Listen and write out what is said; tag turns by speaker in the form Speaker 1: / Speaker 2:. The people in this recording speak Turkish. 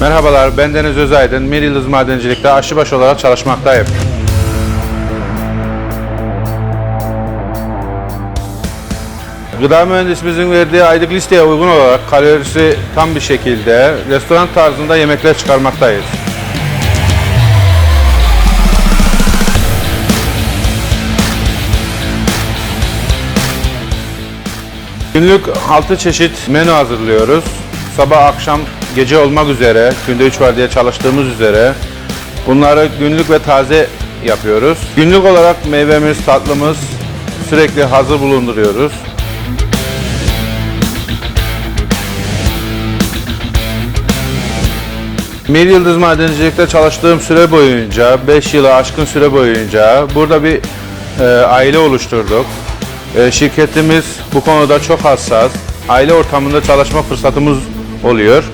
Speaker 1: Merhabalar, ben Deniz Özaydın. Mir Yıldız Madencilik'te aşçıbaşı olarak çalışmaktayım. Gıda mühendisimizin verdiği aylık listeye uygun olarak kalorisi tam bir şekilde restoran tarzında yemekler çıkarmaktayız. Günlük 6 çeşit menü hazırlıyoruz. Sabah, akşam, gece olmak üzere, günde 3 var diye çalıştığımız üzere bunları günlük ve taze yapıyoruz. Günlük olarak meyvemiz, tatlımız sürekli hazır bulunduruyoruz. Mir Yıldız Madencilik'te çalıştığım süre boyunca, 5 yılı aşkın süre boyunca burada bir e, aile oluşturduk. E, şirketimiz bu konuda çok hassas. Aile ortamında çalışma fırsatımız oluyor.